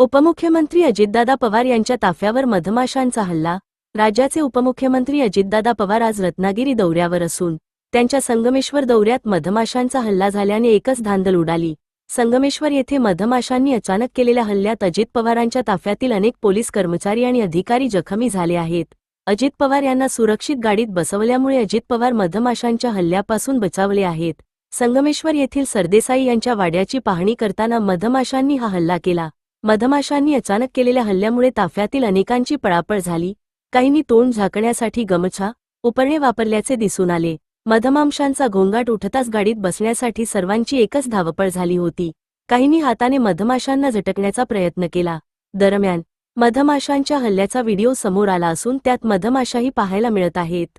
उपमुख्यमंत्री अजितदादा पवार यांच्या ताफ्यावर मधमाशांचा हल्ला. राज्याचे उपमुख्यमंत्री अजितदादा पवार आज रत्नागिरी दौऱ्यावर असून त्यांच्या संगमेश्वर दौऱ्यात मधमाशांचा हल्ला झाल्याने एकच धांदल उडाली. संगमेश्वर येथे मधमाशांनी अचानक केलेल्या हल्ल्यात अजित पवारांच्या ताफ्यातील अनेक पोलीस कर्मचारी आणि अधिकारी जखमी झाले आहेत. अजित पवार यांना सुरक्षित गाडीत बसवल्यामुळे अजित पवार मधमाशांच्या हल्ल्यापासून बचावले आहेत. संगमेश्वर येथील सरदेसाई यांच्या वाड्याची पाहणी करताना मधमाशांनी हा हल्ला केला. मधमाशांनी अचानक केलेल्या हल्ल्यामुळे ताफ्यातील अनेकांची पळापळ झाली. काहींनी तोंड झाकण्यासाठी गमछा उपरणे वापरल्याचे दिसून आले. मधमांशांचा घोंगाट उठताच गाडीत बसण्यासाठी सर्वांची एकच धावपळ झाली होती. काहींनी हाताने मधमाशांना झटकण्याचा प्रयत्न केला. दरम्यान मधमाशांच्या हल्ल्याचा व्हिडिओ समोर आला असून त्यात मधमाशाही पाहायला मिळत आहेत.